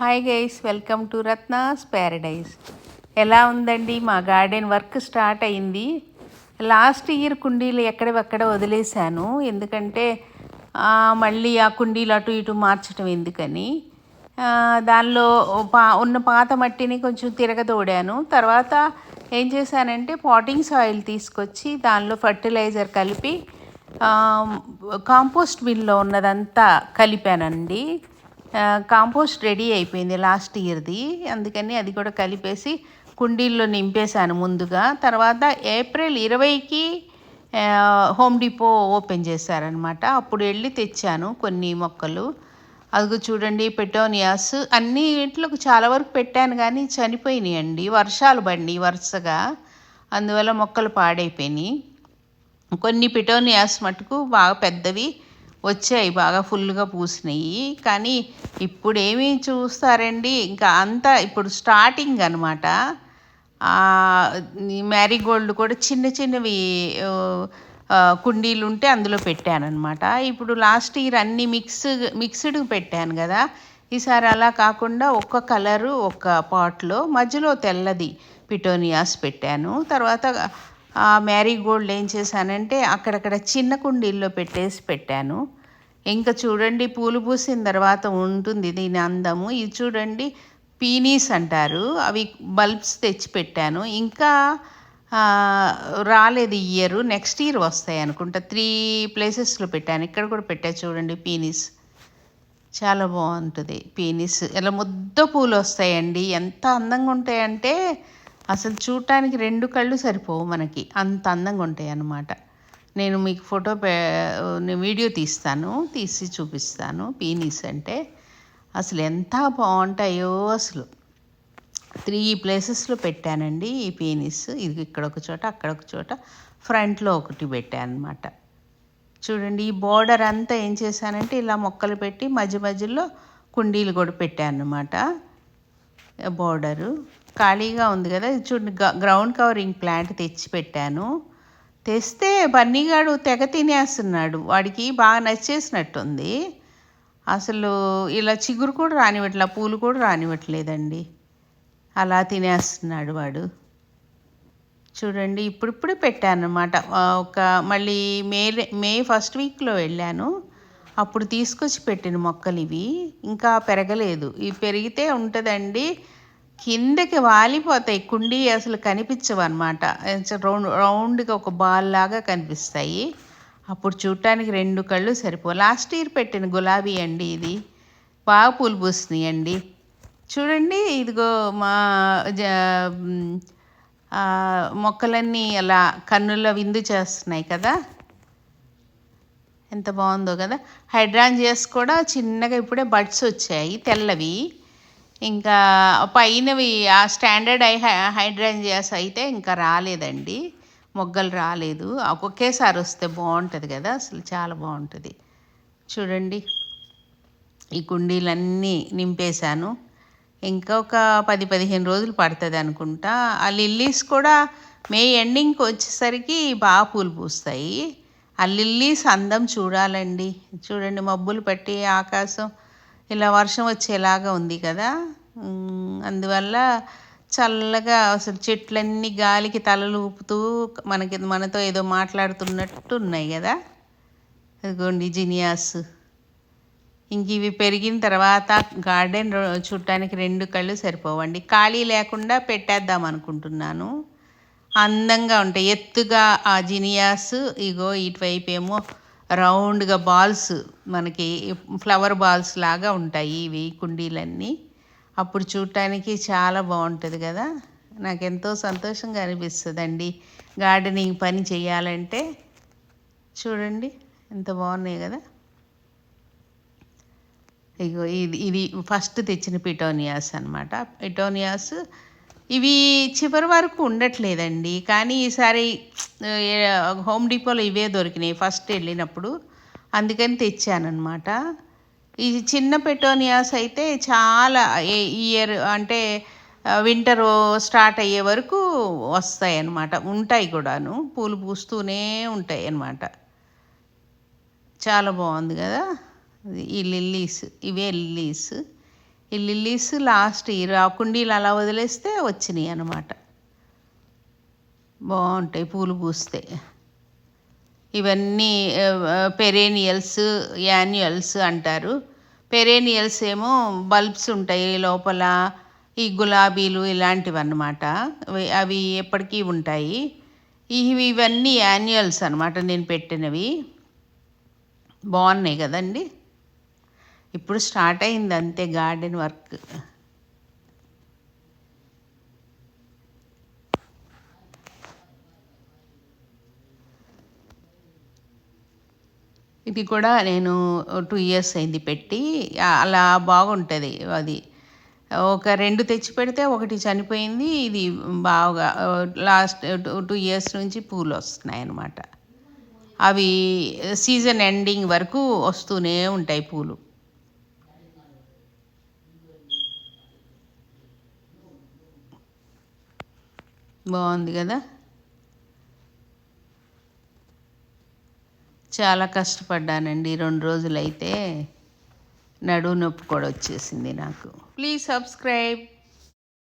Hi guys welcome to Ratna's paradise ఎలా ఉందండి? మా గార్డెన్ వర్క్ స్టార్ట్ అయింది. లాస్ట్ ఇయర్ కుండీలు ఎక్కడెక్కడ వదిలేశాను. ఎందుకంటే మళ్ళీ ఆ కుండీలు అటు ఇటు మార్చడం ఎందుకని. దానిలో పా ఉన్న పాత మట్టిని కొంచెం తిరగదోడాను. తర్వాత ఏం చేశానంటే పాటింగ్ సాయిల్ తీసుకొచ్చి దానిలో ఫర్టిలైజర్ కలిపి కాంపోస్ట్ బిన్లో ఉన్నదంతా కలిపానండి. కాంపోస్ట్ రెడీ అయిపోయింది లాస్ట్ ఇయర్ది. అందుకని అది కూడా కలిపేసి కుండీల్లో నింపేశాను ముందుగా. తర్వాత ఏప్రిల్ ఇరవైకి హోమ్ డిపో ఓపెన్ చేశారనమాట అప్పుడు వెళ్ళి తెచ్చాను కొన్ని మొక్కలు. అదిగో చూడండి పెటోనియాస్. అన్ని ఇంట్లోకి చాలా వరకు పెట్టాను కానీ చనిపోయినాయండి. వర్షాలు పడి వరుసగా. అందువల్ల మొక్కలు పాడైపోయినాయి. కొన్ని పిటోనియాస్ మటుకు బాగా పెద్దవి వచ్చాయి బాగా ఫుల్గా పూసినాయి. కానీ ఇప్పుడు ఏమి చూస్తారండి. ఇంకా అంతా ఇప్పుడు స్టార్టింగ్ అనమాట మ్యారీగోల్డ్ కూడా చిన్న చిన్నవి కుండీలు ఉంటే అందులో పెట్టానమాట ఇప్పుడు లాస్ట్ ఇయర్ అన్ని మిక్స్ మిక్స్డ్ పెట్టాను కదా. ఈసారి అలా కాకుండా ఒక్క కలరు ఒక్క పాట్లో మధ్యలో తెల్లది పిటోనియాస్ పెట్టాను. తర్వాత మ్యారీగోల్డ్ ఏం చేశానంటే అక్కడక్కడ చిన్న కుండీల్లో పెట్టేసి పెట్టాను. ఇంకా చూడండి పూలు పూసిన తర్వాత ఉంటుంది దీని అందము. ఇది చూడండి పీనీస్ అంటారు. అవి బల్బ్స్ తెచ్చి పెట్టాను ఇంకా రాలేదు ఇయర్. నెక్స్ట్ ఇయర్ వస్తాయి అనుకుంటా. త్రీ ప్లేసెస్లో పెట్టాను. ఇక్కడ కూడా పెట్టా చూడండి పీనీస్. చాలా బాగుంటుంది పీనీస్. ఇలా ముద్ద పూలు వస్తాయండి. ఎంత అందంగా ఉంటాయంటే అసలు చూడటానికి రెండు కళ్ళు సరిపోవు మనకి. అంత అందంగా ఉంటాయి అన్నమాట నేను మీకు ఫోటో పే వీడియో తీస్తాను తీసి చూపిస్తాను పీనీస్ అంటే అసలు ఎంత బాగుంటాయో అసలు. త్రీ ప్లేసెస్లో పెట్టానండి ఈ పీనీస్. ఇది ఇక్కడ ఒక చోట అక్కడ ఒక చోట ఫ్రంట్లో ఒకటి పెట్టాను అనమాట చూడండి ఈ బోర్డర్ అంతా ఏం చేశానంటే ఇలా మొక్కలు పెట్టి మధ్య మధ్యలో కుండీలు కూడా పెట్టాను అనమాట బోర్డరు ఖాళీగా ఉంది కదా. చూడండి గ- గ్రౌండ్ కవరింగ్ ప్లాంట్ తెచ్చి పెట్టాను. తెస్తే బన్నీగాడు తెగ తినేస్తున్నాడు. వాడికి బాగా నచ్చేసినట్టుంది. అసలు ఇలా చిగురు కూడా రానివ్వట్లే పూలు కూడా రానివ్వట్లేదండి. అలా తినేస్తున్నాడు వాడు. చూడండి ఇప్పుడిప్పుడు పెట్టానమాట ఒక మళ్ళీ మే మే ఫస్ట్ వీక్లో వెళ్ళాను. అప్పుడు తీసుకొచ్చి పెట్టిన మొక్కలు ఇవి ఇంకా పెరగలేదు. ఇవి పెరిగితే ఉంటుందండి. కిందకి వాలిపోతాయి. కుండీ అసలు కనిపించవు అనమాట రౌండ్ రౌండ్గా ఒక బాల్ లాగా కనిపిస్తాయి. అప్పుడు చూడటానికి రెండు కళ్ళు సరిపో లాస్ట్ ఇయర్ పెట్టిన గులాబీ అండి ఇది. బాగా పూలు పూస్తున్నాయి అండి. చూడండి ఇదిగో మా జ మొక్కలన్నీ అలా కన్నుల్లో విందు చేస్తున్నాయి కదా. ఎంత బాగుందో కదా. హైడ్రాంజియాస్ కూడా చిన్నగా ఇప్పుడే బడ్స్ వచ్చాయి తెల్లవి. ఇంకా పైనవి ఆ స్టాండర్డ్ ఐ హైడ్రాంజియాస్ అయితే ఇంకా రాలేదండి. మొగ్గలు రాలేదు. ఒకేసారి వస్తే బాగుంటుంది కదా అసలు చాలా బాగుంటుంది. చూడండి ఈ కుండీలన్నీ నింపేశాను. ఇంకా ఒక పది పదిహేను రోజులు పడుతుంది అనుకుంటా. ఆ లిల్లీస్ కూడా మే ఎండింగ్కి వచ్చేసరికి బాగా పూలు పూస్తాయి. ఆ లిల్లీస్ అందం చూడాలండి. చూడండి మబ్బులు పట్టి ఆకాశం ఇలా వర్షం వచ్చేలాగా ఉంది కదా. అందువల్ల చల్లగా అసలు చెట్లన్నీ గాలికి తలలు ఊపుతూ మనకి మనతో ఏదో మాట్లాడుతున్నట్టు ఉన్నాయి కదా. ఇదిగోండి జినియాస్. ఇంక ఇవి పెరిగిన తర్వాత గార్డెన్ రో- చూడటానికి రెండు కళ్ళు సరిపోవండి. ఖాళీ లేకుండా పెట్టేద్దాం అనుకుంటున్నాను. అందంగా ఉంటాయి. ఎత్తుగా ఆ జినియాస్ ఇగో ఇటువైపు ఏమో రౌండ్గా బాల్స్ మనకి ఫ్లవర్ బాల్స్ లాగా ఉంటాయి ఇవి కుండీలన్నీ. అప్పుడు చూడటానికి చాలా బాగుంటుంది కదా. నాకు ఎంతో సంతోషంగా అనిపిస్తుందండి. గార్డెనింగ్ పని చేయాలంటే చూడండి ఎంత బాగున్నాయి కదా. ఇగో ఇది ఇది ఫస్ట్ తెచ్చిన పిటోనియాస్ అనమాట పిటోనియాస్ ఇవి చివరి వరకు ఉండట్లేదండి. కానీ ఈసారి హోమ్ డిపోలో ఇవే దొరికినాయి. ఫస్ట్ వెళ్ళినప్పుడు అందుకని తెచ్చానమాట ఈ చిన్న పెటోనియాస్ అయితే చాలా ఇయర్ అంటే వింటర్ స్టార్ట్ అయ్యే వరకు వస్తాయి అన్నమాట ఉంటాయి కూడాను. పూలు పూస్తూనే ఉంటాయి అన్నమాట. చాలా బాగుంది కదా? ఈ లిల్లీస్ ఇవే లిల్లీస్ ఈ లిల్లీస్ లాస్ట్ ఇయర్ ఆ కుండీలు అలా వదిలేస్తే వచ్చినాయి అన్నమాట. బాగుంటాయి పూలు పూస్తే. ఇవన్నీ పెరేనియల్స్ యాన్యువల్స్ అంటారు. పెరేనియల్స్ ఏమో బల్బ్స్ ఉంటాయి లోపల ఈ గులాబీలు ఇలాంటివి అన్నమాట అవి- అవి ఎప్పటికీ ఉంటాయి. ఇవి ఇవన్నీ యాన్యువల్స్ అనమాట నేను పెట్టినవి. బాగున్నాయి కదండి? ఇప్పుడు స్టార్ట్ అయింది అంతే గార్డెన్ వర్క్. ఇది కూడా నేను టూ ఇయర్స్ అయింది పెట్టి అలా బాగుంటుంది అది. ఒక రెండు తెచ్చి పెడితే ఒకటి చనిపోయింది ఇది బాగా లాస్ట్ టూ ఇయర్స్ నుంచి పూలు వస్తున్నాయి అన్నమాట. అవి సీజన్ ఎండింగ్ వరకు వస్తూనే ఉంటాయి పూలు. బాగుంది కదా? చాలా కష్టపడ్డానండి. రెండు రోజులైతే నడువు నొప్పి కూడా వచ్చేసింది నాకు. Please subscribe